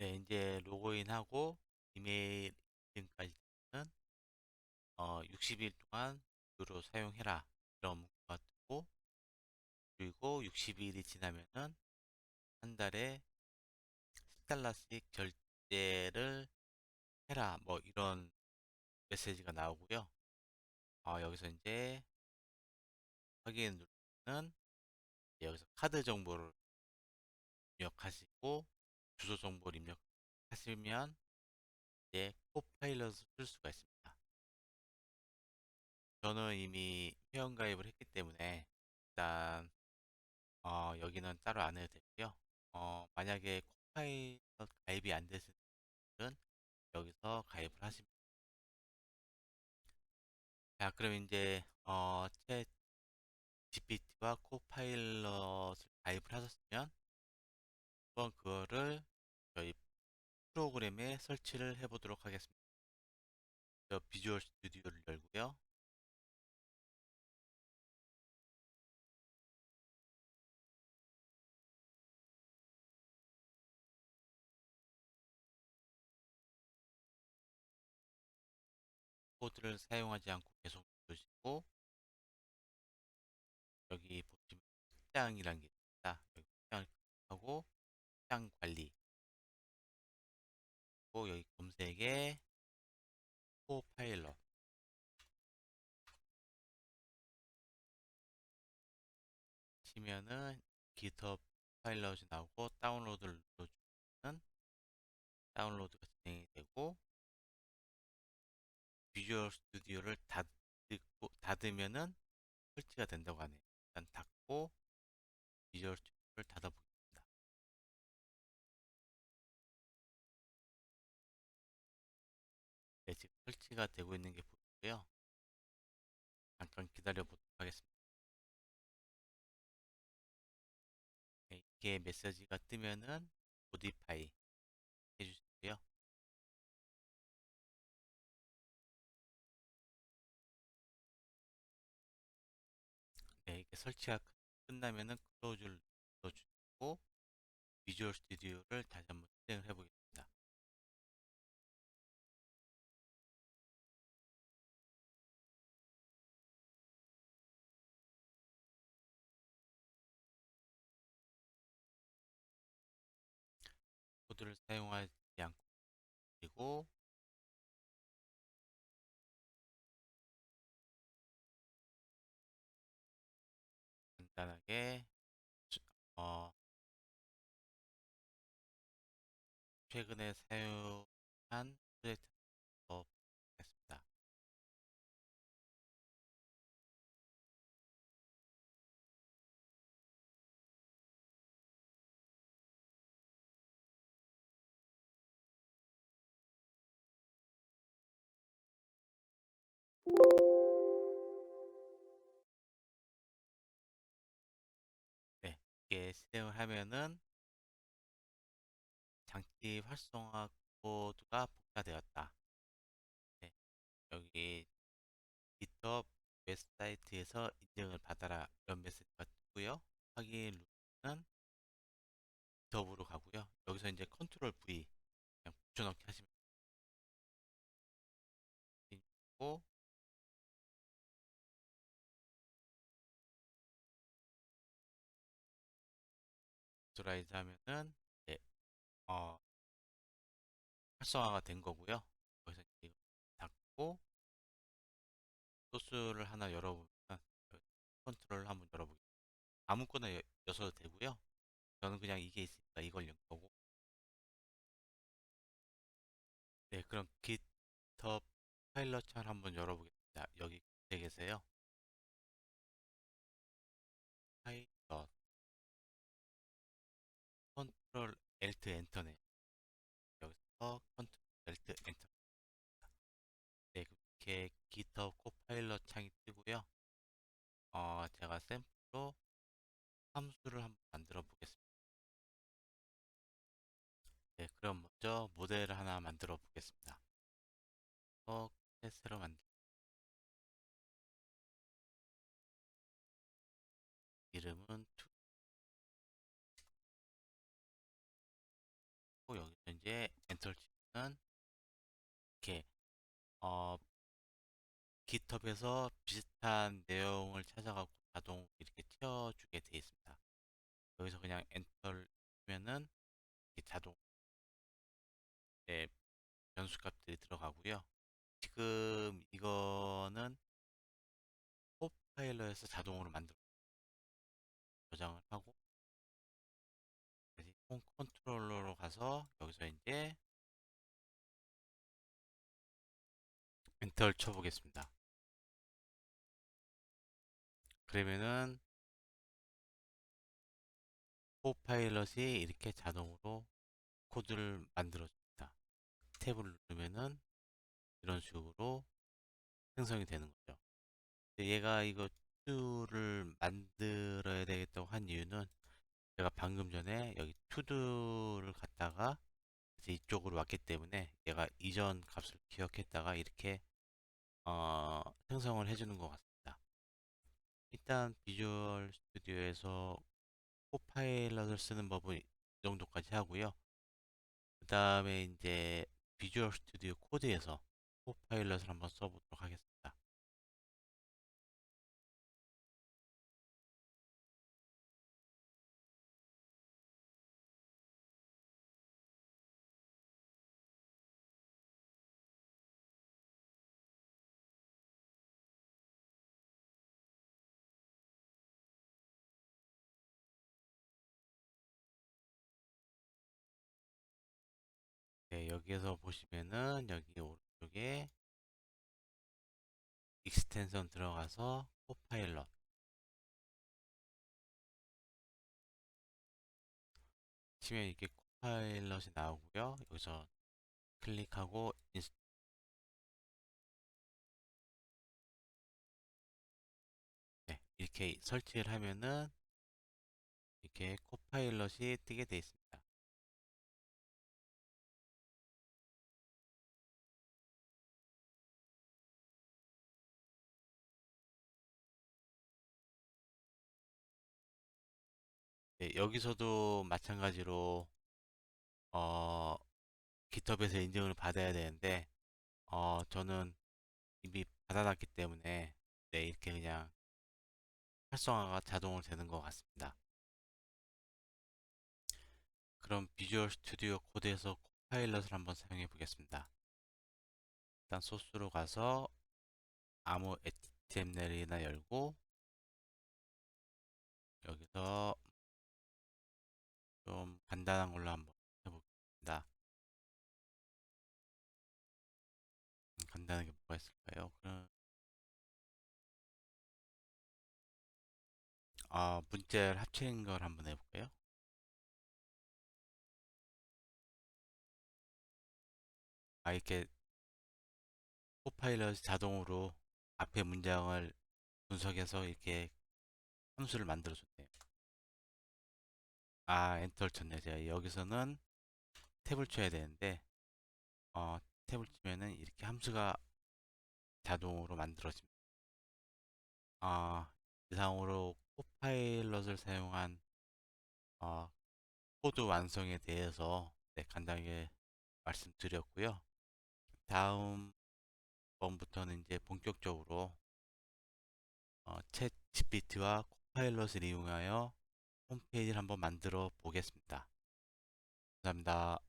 네, 이제 로그인하고 이메일 인증까지 는 어, 60일 동안 무료로 사용해라 이런 문구가 뜨고 그리고 60일이 지나면은 한 달에 10달러씩 결제를 해라 뭐 이런 메시지가 나오고요. 어, 여기서 이제 확인 누르면 여기서 카드 정보를 입력하시고 주소 정보를 입력하시면 이제 코파일럿을 쓸 수가 있습니다. 저는 이미 회원 가입을 했기 때문에 일단 어, 여기는 따로 안 해도 되고요. 어, 만약에 코파일럿 가입이 안 되시는 분은 여기서 가입을 하시면 자 그럼 이제 어, 챗 GPT와 코파일럿을 가입을 하셨으면 한번 그거를 저희 프로그램에 설치를 해 보도록 하겠습니다. 저 비주얼 스튜디오를 열고요. 코드를 사용하지 않고 계속 누르시고 여기 보시면 책장이라는 게 있습니다. 여기 책장을 클릭하고 책장 관리 그리고 여기 검색에 코파일럿 치면은 GitHub 파일럿이 나오고 다운로드를 눌러주면 다운로드가 진행이 되고 비주얼 스튜디오를 닫고, 닫으면은 설치가 된다고 하네요. 일단 닫고 비주얼 스튜디오를 닫아보겠습니다. 설치가 되고 있는 게 보이고요. 잠깐 기다려 보도록 하겠습니다. 네, 이게 메시지가 뜨면은 모디파이 해주시고요. 네, 이게 설치가 끝나면은 클로즈를 눌러주고 비주얼 스튜디오를 다시 한번 실행을 해보겠습니다. 사용하지 않고 그리고 간단하게 어, 최근에 사용한 네, 이게 실행을 하면은 장치 활성화 코드가 복사되었다. 네, 여기 GitHub 웹사이트에서 인증을 받아라 이런 메시지가 뜨고요. 확인 드라이즈 하면은 네, 어, 활성화가 된 거고요. 여기서 이거 닫고 소스를 하나 열어보면 컨트롤 한번 열어보겠습니다. 아무거나 여, 여셔도 되고요. 저는 그냥 이게 있으니까 이걸 연 거고. 네, 그럼 GitHub 파일럿 창을 한번 열어보겠습니다. 여기 텍에서요. 파일 컨트롤 Alt 엔터네. 여기서 컨트롤 Alt 엔터. 네, 그렇게 GitHub 코파일럿 창이 뜨고요. 어, 제가 샘플로 함수를 한번 만들어 보겠습니다. 네, 그럼 먼저 모델을 하나 만들어 보겠습니다. 어, 클래스로 만들 이름은 투. 엔터를 치면은 이렇게 어 깃허브에서 비슷한 내용을 찾아가고 자동 이렇게 채워주게 되어 있습니다. 여기서 그냥 엔터를 치면은 자동 네, 변수 값들이 들어가고요. 지금 이거는 코파일러에서 자동으로 만들어 저장을 하고 컨트롤러로 가서 여기서 이제 엔터를 쳐보겠습니다. 그러면은 코파일럿이 이렇게 자동으로 코드를 만들어줍니다. 탭을 누르면은 이런 식으로 생성이 되는 거죠. 얘가 이거 투두를 만들어야 되겠다고 한 이유는 제가 방금 전에 여기 투두를 갖다가 이쪽으로 왔기 때문에 얘가 이전 값을 기억했다가 이렇게 어, 생성을 해주는 것 같습니다. 일단 비주얼 스튜디오에서 코파일럿을 쓰는 법은 이 정도까지 하고요. 그 다음에 이제 비주얼 스튜디오 코드에서 코파일럿을 한번 써보도록 하겠습니다. 네, 여기에서 보시면은 여기 오른쪽에 익스텐션 들어가서 코파일럿 치면 이렇게 코파일럿이 나오고요. 여기서 클릭하고 인스 네, 이렇게 설치를 하면은 이렇게 코파일럿이 뜨게 되어 있습니다. 네, 여기서도 마찬가지로 어, 깃허브에서 인증을 받아야 되는데 어, 저는 이미 받아놨기 때문에 네, 이렇게 그냥 활성화가 자동으로 되는 것 같습니다. 그럼 비주얼 스튜디오 코드에서 코파일럿을 한번 사용해 보겠습니다. 일단 소스로 가서 아무 HTML이나 열고 여기서 좀 간단한 걸로 한번 해보겠습니다. 음, 간단하게 뭐가 있을까요? 그럼 아, 문자를 합치는 걸 한번 해볼까요? 아, 이렇게 코파일럿이 자동으로 앞에 문장을 분석해서 이렇게 함수를 만들어줬네요. 아, 엔터를 쳤네. 제가 여기서는 탭을 쳐야 되는데, 어, 탭을 치면은 이렇게 함수가 자동으로 만들어집니다. 아, 이상으로 코파일럿을 사용한 어, 코드 완성에 대해서 네, 간단하게 말씀드렸고요. 다음 번부터는 이제 본격적으로 어, 챗 GPT와 코파일럿을 이용하여 홈페이지를 한번 만들어 보겠습니다. 감사합니다.